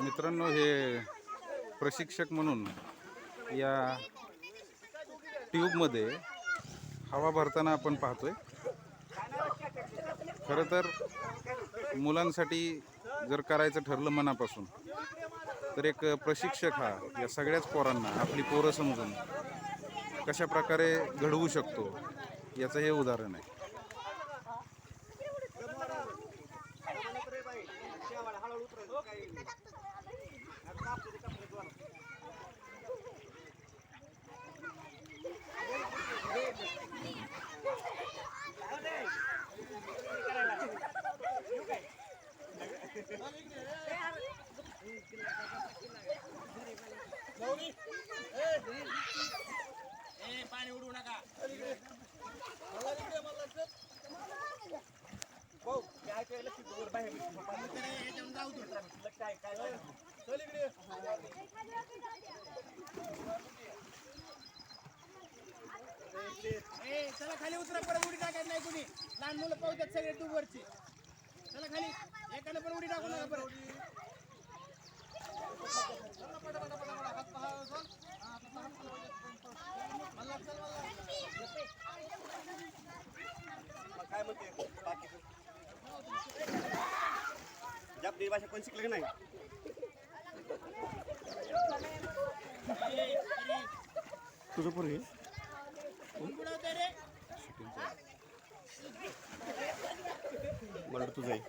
मित्रांनो हे प्रशिक्षक म्हणून या ट्यूबमध्ये हवा भरताना आपण पाहतोय. खरं तर मुलांसाठी जर करायचं ठरलं मनापासून तर एक प्रशिक्षक हा या सगळ्याच पोरांना आपली पोरं समजून कशा प्रकारे घडवू शकतो याचं हे उदाहरण आहे. चला खाली उतरा परत उडी टाकत नाही कुणी लहान मुलं पावतात सगळे ट्यूबवरची चला खाली एकानं पण उडी टाकू नका परत भाषा कोण शिकले की नाही? तुझं पूर्वी उडवतोय मला तुझं आहे.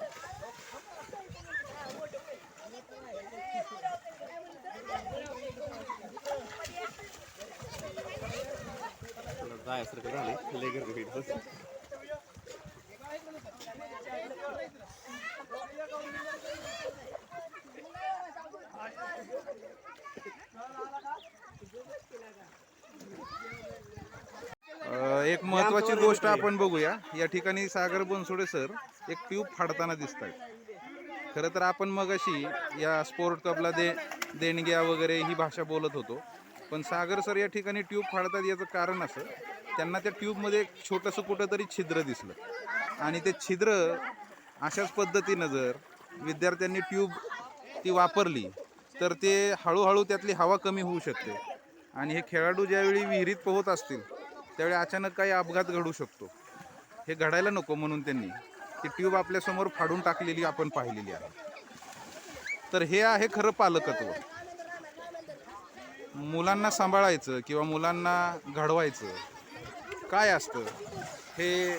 जायसारखं झालं लय गर्दी एक महत्वाची गोष्ट आपण बघूया. या ठिकाणी सागर बनसोडे सर एक ट्यूब फाडताना दिसत आहेत खरं तर आपण मग अशी या स्पोर्ट कपला दे देणग्या वगैरे ही भाषा बोलत होतो. पण सागर सर या ठिकाणी ट्यूब फाडतात याचं कारण असं त्यांना त्या ट्यूबमध्ये एक छोटंसं कुठंतरी छिद्र दिसलं. आणि ते छिद्र अशाच पद्धतीनं जर विद्यार्थ्यांनी ट्यूब ती वापरली तर ते हळूहळू त्यातली हवा कमी होऊ शकते. आणि हे खेळाडू ज्यावेळी विहिरीत पोहत असतील त्यावेळी अचानक काही अपघात घडू शकतो. हे घडायला नको म्हणून त्यांनी ती ट्यूब आपल्यासमोर फाडून टाकलेली आपण पाहिलेली आहे. तर हे आहे खरं पालकत्व. मुलांना सांभाळायचं किंवा मुलांना घडवायचं काय असतं हे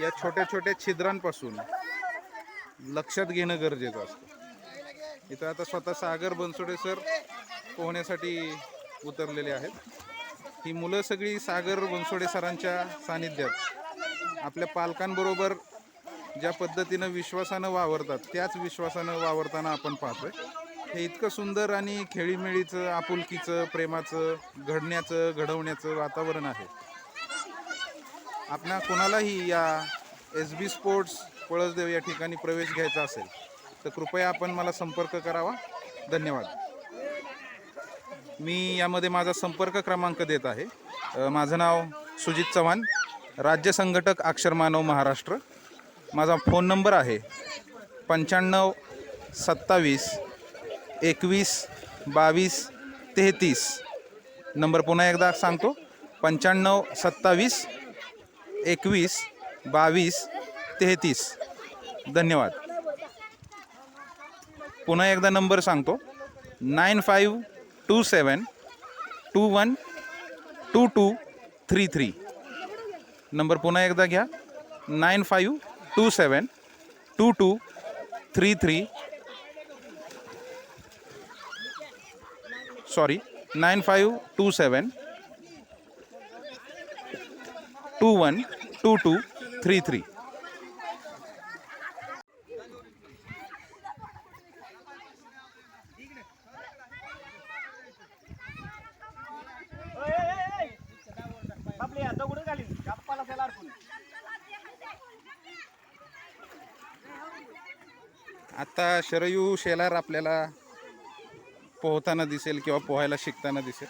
या छोट्या छोट्या छिद्रांपासून लक्षात घेणं गरजेचं असतं. इथं आता स्वतः सागर बनसोडे सर पोहण्यासाठी उतरलेले आहेत. ही मुलं सगळी सागर बनसोडे सरांच्या सानिध्यात आपल्या पालकांबरोबर ज्या पद्धतीनं विश्वासानं वावरतात त्याच विश्वासानं वावरताना आपण पाहतोय. हे इतकं सुंदर आणि खेळीमेळीचं आपुलकीचं प्रेमाचं घडण्याचं घडवण्याचं वातावरण आहे. आपणा कोणालाही या एस बी स्पोर्ट्स पळसदेव या ठिकाणी प्रवेश घ्यायचा असेल तर कृपया आपण मला संपर्क करावा. धन्यवाद. मी यामध्ये माझा संपर्क क्रमांक देत आहे. माझं नाव सुजित चव्हाण राज्य संघटक अक्षरमानव महाराष्ट्र. माझा फोन नंबर आहे पंच्याण्णव सत्तावीस एकवीस बावीस तेहतीस. नंबर पुन्हा एकदा सांगतो. पंच्याण्णव सत्तावीस एकवीस बावीस तेहतीस धन्यवाद. पुन्हा एकदा नंबर सांगतो. Nine five two seven two one two two three three. Number पुन्हा एकदा घ्या. Nine five two seven two two three three. Sorry, nine five two seven two one two two three three. आता शरयू शेलार आपल्याला पोहताना दिसेल किंवा पोहायला शिकताना दिसेल.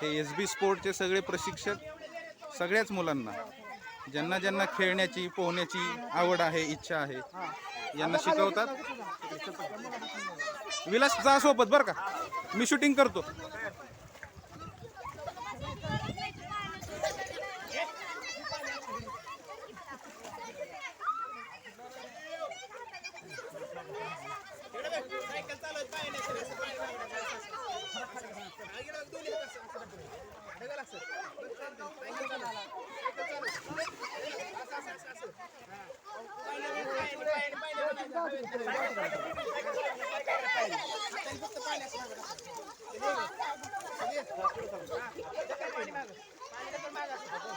हे एस बी स्पोर्टचे सगळे प्रशिक्षक सगळ्याच मुलांना ज्यांना ज्यांना खेळण्याची पोहण्याची आवड आहे इच्छा आहे यांना शिकवतात. विलास जा सोबत बरं का. मी शूटिंग करतो. सायकल चालवत पाहिजे नाही सर, असं पाय लावायचं, असं, असं. हा, इकडं बघ, दोन्ही हात असं, असं पकड. ढकल असं. बघ, चालतं. सायकल चालव. सायकल चालव. असं, असं, असं, असं. हा. पायाने बघ, पायाने, पायाने, पायाने बघायचं. सायकल चालव. आता फक्त पायाने असं बघा. ते बघ. ते बघ. हा. ढकल पाणी मागं. पाणी ढकल मागं असं.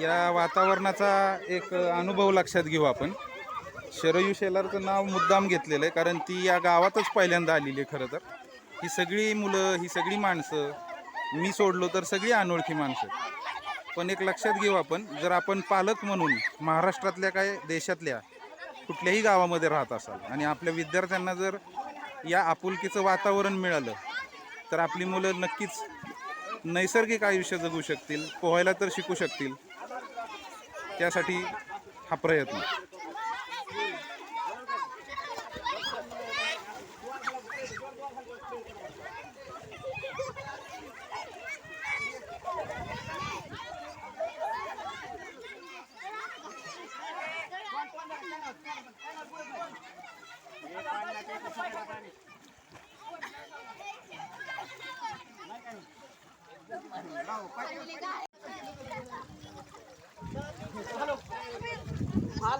या वातावरणाचा एक अनुभव लक्षात घेऊ आपण. शरयू शेलारचं नाव मुद्दाम घेतलेलं आहे कारण ती या गावातच पहिल्यांदा आलेली आहे खरं तर. ही सगळी मुलं ही सगळी माणसं मी सोडलो तर सगळी अनोळखी माणसं पण एक लक्षात घेऊ आपण जर आपण पालक म्हणून महाराष्ट्रातल्या काय देशातल्या कुठल्याही गावामध्ये राहत असाल आणि आपल्या विद्यार्थ्यांना जर या आपुलकीचं वातावरण मिळालं तर आपली मुलं नक्कीच नैसर्गिक आयुष्य जगू शकतील पोहायला तर शिकू शकतील. त्यासाठी हा प्रयत्न.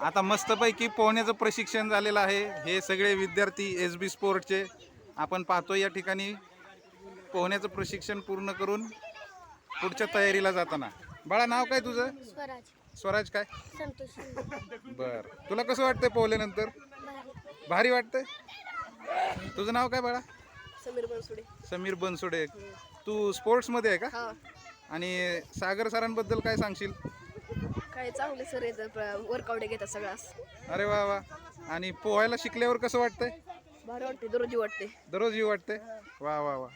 आता मस्तपैकी पोहण्याचं प्रशिक्षण झालेलं आहे. हे सगळे विद्यार्थी एस बी स्पोर्टचे. आपण पाहतो या ठिकाणी पोहण्याचं प्रशिक्षण पूर्ण करून पुढच्या तयारीला जाताना. बाळा नाव काय तुझं? स्वराज. स्वराज काय? संतोष. बर. तुला कसं वाटतंय पोहल्यानंतर? भारी. वाटतंय? तुझं नाव काय बाळा? समीर बनसुडे. समीर बनसोडे. तू स्पोर्ट्समध्ये आहे का? हा. आणि सागर सरांबद्दल काय सांगशील? काय चांगले सर वर्कआउट घेतात सगळ्यास अरे वा वा. आणि पोहायला शिकल्यावर कसं वाटतंय? भारी वाटते दररोजी वाटते दररोज येऊ वाटतंय? वा वा वा.